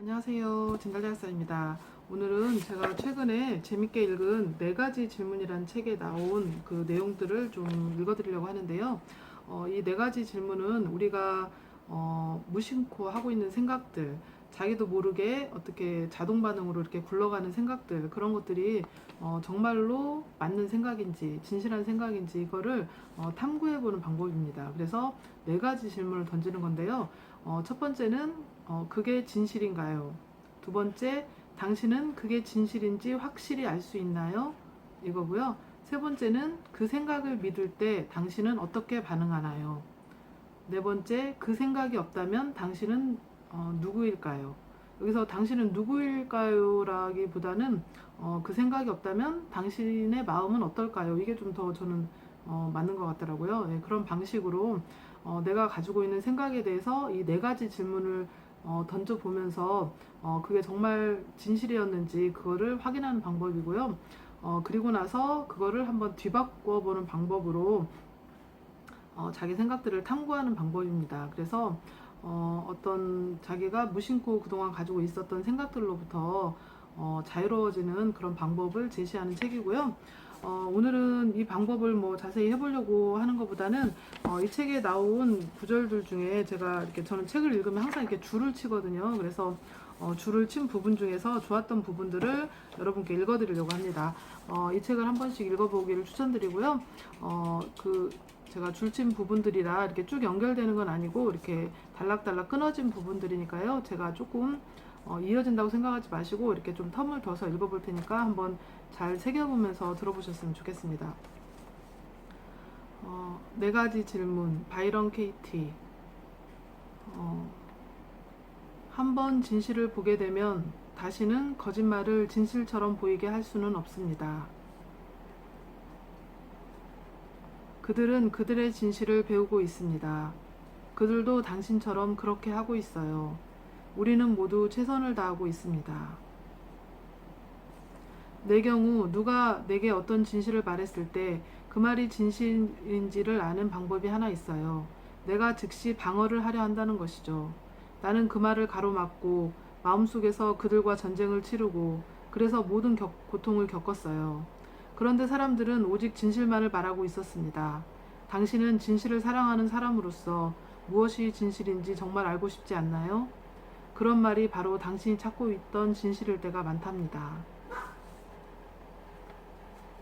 안녕하세요. 진달대학사입니다. 오늘은 제가 최근에 재밌게 읽은 네 가지 질문이라는 책에 나온 그 내용들을 좀 읽어드리려고 하는데요. 어, 이 네 가지 질문은 우리가 어, 무심코 하고 있는 생각들, 자기도 모르게 어떻게 자동 반응으로 이렇게 굴러가는 생각들, 그런 것들이 어, 정말로 맞는 생각인지, 진실한 생각인지 이거를 어, 탐구해보는 방법입니다. 그래서 네 가지 질문을 던지는 건데요. 어, 첫 번째는 어, 그게 진실인가요? 두 번째, 당신은 그게 진실인지 확실히 알 수 있나요? 이거고요. 세 번째는 그 생각을 믿을 때 당신은 어떻게 반응하나요? 네 번째, 그 생각이 없다면 당신은 어, 누구일까요? 여기서 당신은 누구일까요? 라기보다는 어, 그 생각이 없다면 당신의 마음은 어떨까요? 이게 좀 더 저는 어, 맞는 것 같더라고요. 네, 그런 방식으로 어, 내가 가지고 있는 생각에 대해서 이 네 가지 질문을 어, 던져보면서 어, 그게 정말 진실이었는지 그거를 확인하는 방법이고요. 어, 그리고 나서 그거를 한번 뒤바꿔 보는 방법으로 어, 자기 생각들을 탐구하는 방법입니다. 그래서 어, 어떤 자기가 무심코 그동안 가지고 있었던 생각들로부터 어, 자유로워지는 그런 방법을 제시하는 책이고요. 어, 오늘은 이 방법을 뭐 자세히 해보려고 하는 것보다는 어, 이 책에 나온 구절들 중에 제가 이렇게 저는 책을 읽으면 항상 이렇게 줄을 치거든요. 그래서 어, 줄을 친 부분 중에서 좋았던 부분들을 여러분께 읽어드리려고 합니다. 어, 이 책을 한 번씩 읽어보기를 추천드리고요. 어, 그 제가 줄친 부분들이라 이렇게 쭉 연결되는 건 아니고 이렇게 달락달락 끊어진 부분들이니까요. 제가 조금 어, 이어진다고 생각하지 마시고 이렇게 좀 텀을 둬서 읽어볼 테니까 한번 잘 새겨보면서 들어보셨으면 좋겠습니다. 어, 네 가지 질문, 바이런 케이티. 어, 한번 진실을 보게 되면 다시는 거짓말을 진실처럼 보이게 할 수는 없습니다. 그들은 그들의 진실을 배우고 있습니다. 그들도 당신처럼 그렇게 하고 있어요. 우리는 모두 최선을 다하고 있습니다. 내 경우 누가 내게 어떤 진실을 말했을 때 그 말이 진실인지를 아는 방법이 하나 있어요. 내가 즉시 방어를 하려 한다는 것이죠. 나는 그 말을 가로막고 마음속에서 그들과 전쟁을 치르고 그래서 모든 격- 고통을 겪었어요. 그런데 사람들은 오직 진실만을 말하고 있었습니다. 당신은 진실을 사랑하는 사람으로서 무엇이 진실인지 정말 알고 싶지 않나요? 그런 말이 바로 당신이 찾고 있던 진실일 때가 많답니다.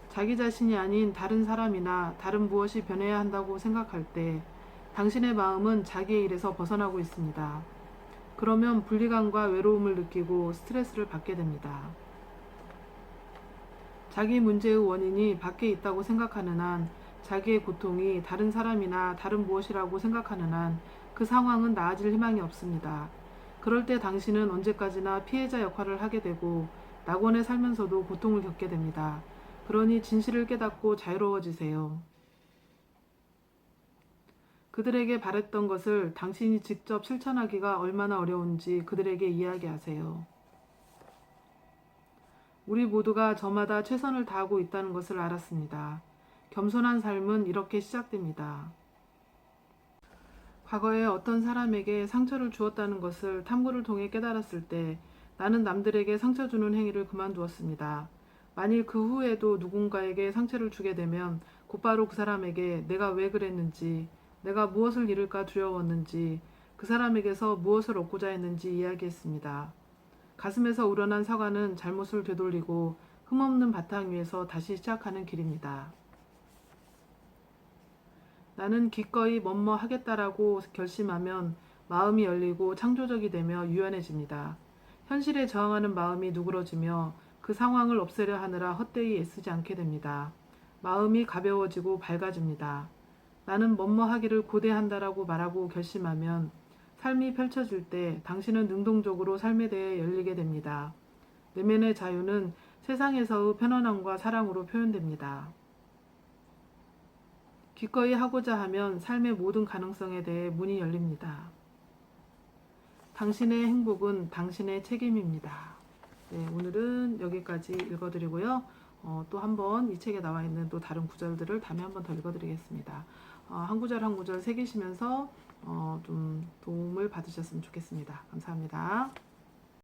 자기 자신이 아닌 다른 사람이나 다른 무엇이 변해야 한다고 생각할 때 당신의 마음은 자기의 일에서 벗어나고 있습니다. 그러면 분리감과 외로움을 느끼고 스트레스를 받게 됩니다. 자기 문제의 원인이 밖에 있다고 생각하는 한 자기의 고통이 다른 사람이나 다른 무엇이라고 생각하는 한 그 상황은 나아질 희망이 없습니다. 그럴 때 당신은 언제까지나 피해자 역할을 하게 되고 낙원에 살면서도 고통을 겪게 됩니다. 그러니 진실을 깨닫고 자유로워지세요. 그들에게 바랬던 것을 당신이 직접 실천하기가 얼마나 어려운지 그들에게 이야기하세요. 우리 모두가 저마다 최선을 다하고 있다는 것을 알았습니다. 겸손한 삶은 이렇게 시작됩니다. 과거에 어떤 사람에게 상처를 주었다는 것을 탐구를 통해 깨달았을 때 나는 남들에게 상처 주는 행위를 그만두었습니다. 만일 그 후에도 누군가에게 상처를 주게 되면 곧바로 그 사람에게 내가 왜 그랬는지, 내가 무엇을 잃을까 두려웠는지, 그 사람에게서 무엇을 얻고자 했는지 이야기했습니다. 가슴에서 우러난 사과는 잘못을 되돌리고 흠없는 바탕 위에서 다시 시작하는 길입니다. 나는 기꺼이 뭐뭐 하겠다라고 결심하면 마음이 열리고 창조적이 되며 유연해집니다. 현실에 저항하는 마음이 누그러지며 그 상황을 없애려 하느라 헛되이 애쓰지 않게 됩니다. 마음이 가벼워지고 밝아집니다. 나는 뭐뭐 하기를 고대한다라고 말하고 결심하면 삶이 펼쳐질 때 당신은 능동적으로 삶에 대해 열리게 됩니다. 내면의 자유는 세상에서의 편안함과 사랑으로 표현됩니다. 기꺼이 하고자 하면 삶의 모든 가능성에 대해 문이 열립니다. 당신의 행복은 당신의 책임입니다. 네, 오늘은 여기까지 읽어드리고요. 어, 또 한 번 이 책에 나와 있는 또 다른 구절들을 다음에 한 번 더 읽어드리겠습니다. 어, 한 구절 한 구절 새기시면서 어, 좀 도움을 받으셨으면 좋겠습니다. 감사합니다.